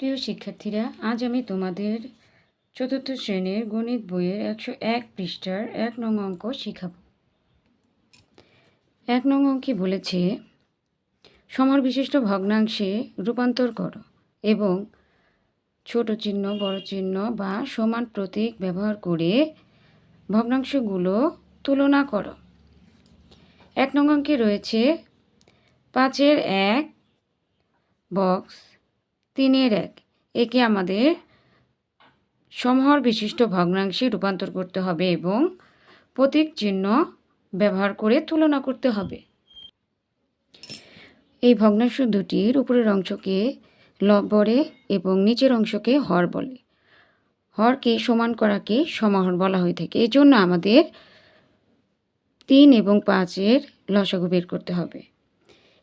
প্রিয় শিক্ষার্থীরা, আজ আমি তোমাদের চতুর্থ শ্রেণির গণিত বইয়ের একশো এক পৃষ্ঠার এক নং অঙ্ক শিখাব। এক নং অঙ্কে বলেছে সমর বিশিষ্ট ভগ্নাংশে রূপান্তর করো এবং ছোট চিহ্ন, বড় চিহ্ন বা সমান প্রতীক ব্যবহার করে ভগ্নাংশগুলো তুলনা করো। এক নং অঙ্কে রয়েছে, পাঁচের এক বক্স তিনের এক। একে আমাদের সমহর বিশিষ্ট ভগ্নাংশে রূপান্তর করতে হবে এবং প্রতীক চিহ্ন ব্যবহার করে তুলনা করতে হবে। এই ভগ্নাংশ দুটির উপরের অংশকে লব বলে এবং নিচের অংশকে হর বলে। হরকে সমান করাকে সমাহর বলা হয়ে থাকে। এই জন্য আমাদের তিন এবং পাঁচের লসাগু বের করতে হবে।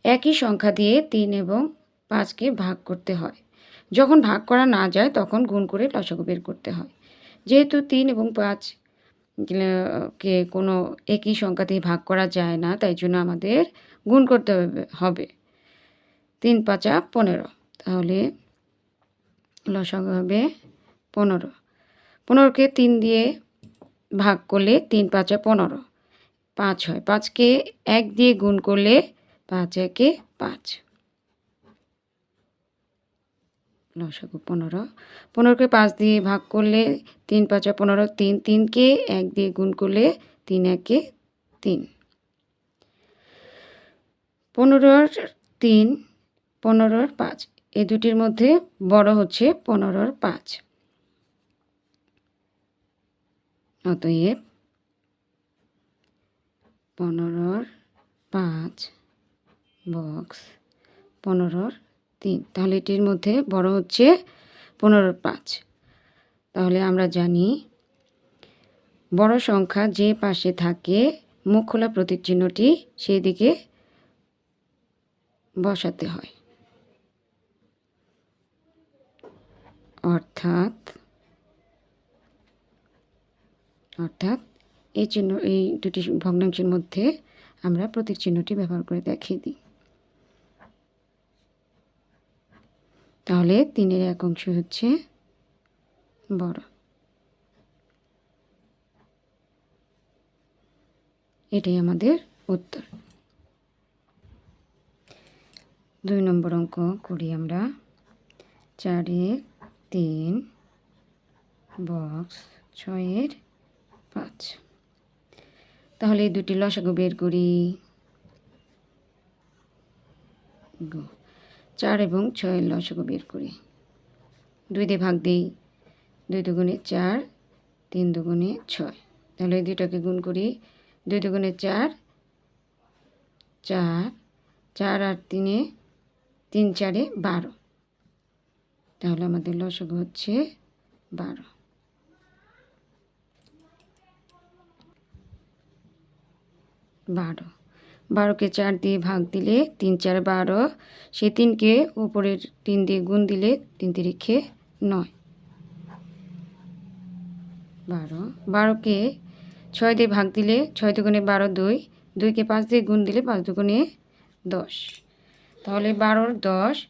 একই সংখ্যা দিয়ে তিন এবং পাঁচকে ভাগ করতে হয়। যখন ভাগ করা না যায়, তখন গুণ করে লসাগু বের করতে হয়। যেহেতু তিন এবং পাঁচ কে কোনো একই সংখ্যা দিয়ে ভাগ করা যায় না, তাই জন্য আমাদের গুণ করতে হবে তিন, পাঁচা পনেরো। তাহলে লসাগু হবে পনেরো। পনেরোকে তিন দিয়ে ভাগ করলে তিন, পাঁচা পনেরো। পাঁচ হয়। পাঁচকে এক দিয়ে গুণ করলে পাঁচ, একে পাঁচ। লসাগু পনেরো। পনেরোকে পাঁচ দিয়ে ভাগ করলে তিন পাঁচা পনেরো তিন, তিনকে এক দিয়ে গুণ করলে তিন একে তিন। পনেরোর তিন, পনেরোর পাঁচ, এই দুটির মধ্যে বড় হচ্ছে পনেরোর পাঁচ। অতএব পনেরোর পাঁচ বক্স পনেরোর তিন, তাহলে এটির মধ্যে বড় হচ্ছে পনেরোর পাঁচ। তাহলে আমরা জানি বড় সংখ্যা যে পাশে থাকে, মুখ খোলা প্রতীক চিহ্নটি সেই দিকে বসাতে হয়। অর্থাৎ অর্থাৎ এই চিহ্ন, এই দুটি ভগ্নাংশের মধ্যে আমরা প্রতীক চিহ্নটি ব্যবহার করে দেখিয়ে দিই। তাহলে তিনের এক অংশ হচ্ছে বড়। এটাই আমাদের উত্তর। দুই নম্বর অঙ্ক করি আমরা। চারের তিন বক্স, ছয়ের পাঁচ। তাহলে দুটি লসাগু বের করি। গো। চার এবং ছয়ের লসাগু বের করি। দুই দিয়ে ভাগ দিই, দুই দুগুণে চার, তিন দুগুণে ছয়। তাহলে এই দুইটাকে গুণ করি, দুই দুগুণে চার চার চার আর তিনে, তিন চারে বারো। তাহলে আমাদের লসাগু হচ্ছে বারো। বারো। বারোকে চার দিয়ে ভাগ দিলে তিন চার বারো। সে তিনকে উপরের তিন দিয়ে গুণ দিলে তিন তিরিখে নয়। বারো। বারোকে ছয় দিয়ে ভাগ দিলে ছয় দুগুণে বারো দুই। দুইকে পাঁচ দিয়ে গুণ দিলে পাঁচ দুগুণে দশ। তাহলে বারোর দশ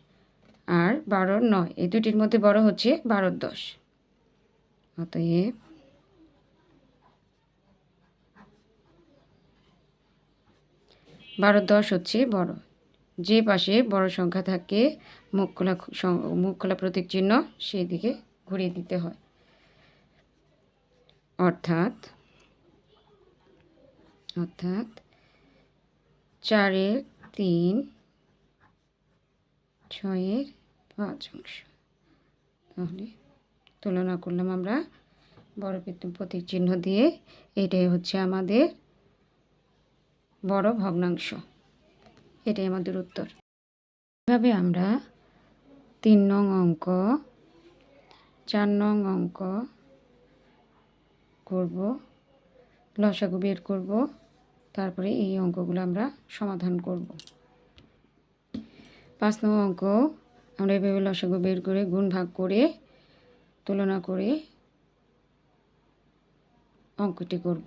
আর বারোর নয়। এই দুটির মধ্যে বড় হচ্ছে বারোর দশ। অতএব বারো দশ হচ্ছে বড়। যে পাশে বড় সংখ্যা থাকে, মুখ খোলা মুখ খোলা প্রতীক চিহ্ন সেই দিকে ঘুরিয়ে দিতে হয়। অর্থাৎ অর্থাৎ চারের তিন, ছয়ের পাঁচ অংশ। তাহলে তুলনা করলাম আমরা বড় প্রতীক চিহ্ন দিয়ে। এটাই হচ্ছে আমাদের বড় ভগ্নাংশ। এটাই আমাদের উত্তর। এভাবে আমরা তিন নং অঙ্ক, চার নং অঙ্ক করব, লসাগু বের করব, তারপরে এই অঙ্কগুলো আমরা সমাধান করব। পাঁচ নং অঙ্ক, আমরা এভাবে লসাগু বের করে গুণ ভাগ করে তুলনা করে অঙ্কটি করব।